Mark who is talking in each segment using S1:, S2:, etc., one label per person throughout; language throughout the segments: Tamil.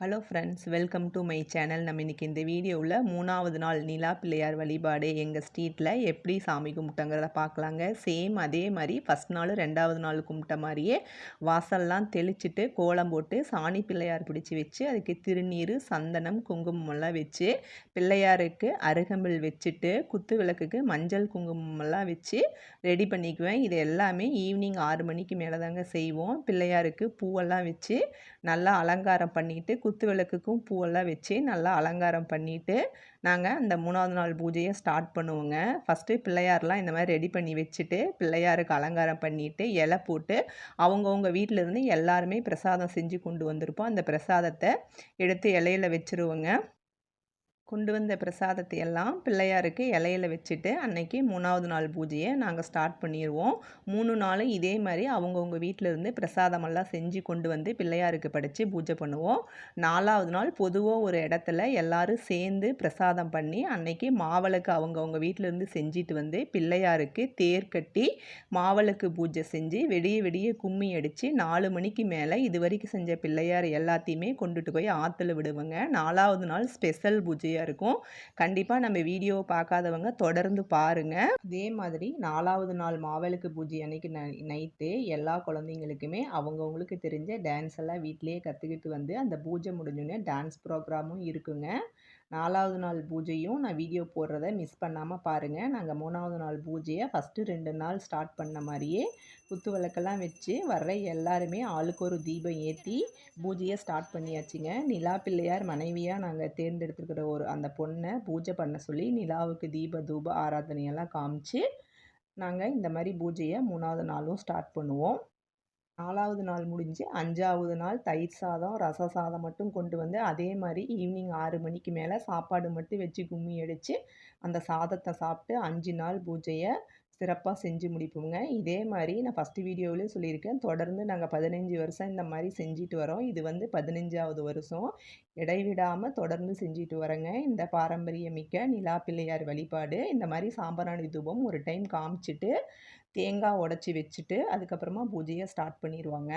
S1: Hello friends welcome to my channel நம்ம இன்றைக்கி இந்த வீடியோவில் மூணாவது நாள் நிலா பிள்ளையார் வழிபாடு எங்கள் ஸ்ட்ரீட்டில் எப்படி சாமி கும்பிட்டோங்கிறத பார்க்கலாங்க. சேம் அதே மாதிரி ஃபஸ்ட் நாள் ரெண்டாவது நாள் கும்பிட்ட மாதிரியே வாசல்லாம் தெளிச்சுட்டு கோலம் போட்டு சாணி பிள்ளையார் பிடிச்சி வச்சு அதுக்கு திருநீர் சந்தனம் குங்குமம்லாம் வச்சு பிள்ளையாருக்கு அருகம்பில் வச்சுட்டு குத்து விளக்குக்கு மஞ்சள் குங்குமமெல்லாம் வச்சு ரெடி பண்ணிக்குவேன். இது எல்லாமே ஈவினிங் ஆறு மணிக்கு மேலே தாங்க செய்வோம். பிள்ளையாருக்கு பூவெல்லாம் வச்சு நல்லா அலங்காரம் பண்ணிட்டு குத்து விளக்குக்கும் பூவெல்லாம் வச்சு நல்லா அலங்காரம் பண்ணிவிட்டு நாங்கள் அந்த மூணாவது நாள் பூஜையை ஸ்டார்ட் பண்ணுவோங்க. ஃபஸ்ட்டு பிள்ளையார்லாம் இந்த மாதிரி ரெடி பண்ணி வச்சுட்டு பிள்ளையாருக்கு அலங்காரம் பண்ணிவிட்டு இலை போட்டு அவங்கவுங்க வீட்டிலேருந்து எல்லாருமே பிரசாதம் செஞ்சு கொண்டு வந்திருப்போம். அந்த பிரசாதத்தை எடுத்து இலையில வச்சுருவோங்க. கொண்டு வந்த பிரசாதத்தை எல்லாம் பிள்ளையாருக்கு இலையில வச்சுட்டு அன்னைக்கு மூணாவது நாள் பூஜையை நாங்கள் ஸ்டார்ட் பண்ணிடுவோம் மூணு நாளும் இதே மாதிரி அவங்கவுங்க வீட்டிலேருந்து பிரசாதமெல்லாம் செஞ்சு கொண்டு வந்து பிள்ளையாருக்கு படைத்து பூஜை பண்ணுவோம். நாலாவது நாள் பொதுவாக ஒரு இடத்துல எல்லாரும் சேர்ந்து பிரசாதம் பண்ணி அன்னைக்கு மாவளுக்கு அவங்கவுங்க வீட்டிலேருந்து செஞ்சுட்டு வந்து பிள்ளையாருக்கு தேர் கட்டி மாவளுக்கு பூஜை செஞ்சு வெடிய வெடிய கும்மி அடித்து நாலு மணிக்கு மேலே இது வரைக்கும் செஞ்ச பிள்ளையார் எல்லாத்தையுமே கொண்டுட்டு போய் ஆற்றுல விடுவோங்க. நாலாவது நாள் ஸ்பெஷல் பூஜை ஈஸியாக இருக்கும். கண்டிப்பாக நம்ம வீடியோவை பார்க்காதவங்க தொடர்ந்து பாருங்கள் அதே மாதிரி நாலாவது நாள் மாவிளக்கு பூஜை அன்னைக்கு நை நைட்டு எல்லா குழந்தைங்களுக்குமே அவங்கவுங்களுக்கு தெரிஞ்ச டான்ஸ் எல்லாம் வீட்டிலேயே கற்றுக்கிட்டு வந்து அந்த பூஜை முடிஞ்சோடனே டான்ஸ் ப்ரோக்ராமும் இருக்குங்க. நாலாவது நாள் பூஜையும் நான் வீடியோ போடுறத மிஸ் பண்ணாமல் பாருங்கள் நாங்கள் மூணாவது நாள் பூஜையை ஃபஸ்ட்டு ரெண்டு நாள் ஸ்டார்ட் பண்ண மாதிரியே குத்து விளக்கெல்லாம் வச்சு வர்ற எல்லாருமே ஆளுக்கு ஒரு தீபம் ஏற்றி பூஜையை ஸ்டார்ட் பண்ணியாச்சுங்க. நிலா பிள்ளையார் மனைவியாக நாங்கள் தேர்ந்தெடுத்துருக்கிற ஒரு அந்த பொண்ணை பூஜை பண்ண சொல்லி நிலாவுக்கு தீப தூப ஆராதனையெல்லாம் காமிச்சு நாங்கள் இந்த மாதிரி பூஜையை மூணாவது நாளும் ஸ்டார்ட் பண்ணுவோம். நாலாவது நாள் முடிஞ்சு அஞ்சாவது நாள் தயிர் சாதம் ரச சாதம் மட்டும் கொண்டு வந்து அதே மாதிரி ஈவினிங் ஆறு மணிக்கு மேலே சாப்பாடு மட்டும் வச்சு கும்மி அடித்து அந்த சாதத்தை சாப்பிட்டு அஞ்சு நாள் பூஜையை சிறப்பாக செஞ்சு முடிப்போங்க இதே மாதிரி நான் ஃபஸ்ட்டு வீடியோவிலே சொல்லியிருக்கேன். தொடர்ந்து நாங்கள் பதினஞ்சு வருஷம் இந்த மாதிரி செஞ்சுட்டு வரோம். இது வந்து பதினஞ்சாவது வருஷம். இடைவிடாமல் தொடர்ந்து செஞ்சுட்டு வரேங்க இந்த பாரம்பரியமிக்க நிலா பிள்ளையார் வழிபாடு இந்த மாதிரி சாம்பராணி தூபம் ஒரு டைம் காமிச்சிட்டு தேங்காய் உடச்சி வச்சுட்டு அதுக்கப்புறமா பூஜையை ஸ்டார்ட் பண்ணிடுவாங்க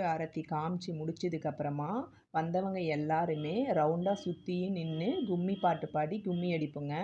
S1: கற்பூர ஆரத்தி காமிச்சு முடிச்சதுக்கப்புறமா வந்தவங்க எல்லாருமே ரவுண்டாக சுற்றியும் நின்று கும்மி பாட்டு பாடி கும்மி அடிப்போங்க.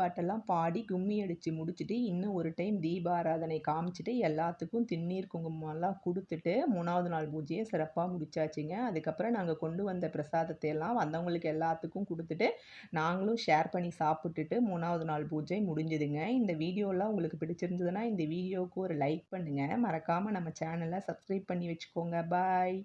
S1: பாட்டெல்லாம் பாடி கும்மி அடித்து முடிச்சுட்டு இன்னும் ஒரு டைம் தீபாராதனை காமிச்சிட்டு எல்லாத்துக்கும் திண்ணீர் குங்குமம்லாம் கொடுத்துட்டு மூணாவது நாள் பூஜையை சிறப்பாக முடிச்சாச்சுங்க. அதுக்கப்புறம் நாங்கள் கொண்டு வந்த பிரசாதத்தை எல்லாம் வந்தவங்களுக்கு எல்லாத்துக்கும் கொடுத்துட்டு நாங்களும் ஷேர் பண்ணி சாப்பிட்டுட்டு மூணாவது நாள் பூஜை முடிஞ்சுதுங்க. இந்த வீடியோலாம் உங்களுக்கு பிடிச்சிருந்ததுன்னா இந்த வீடியோவுக்கு ஒரு லைக் பண்ணுங்கள் மறக்காமல் நம்ம சேனலை சப்ஸ்கிரைப் பண்ணி வச்சுக்கோங்க. பாய்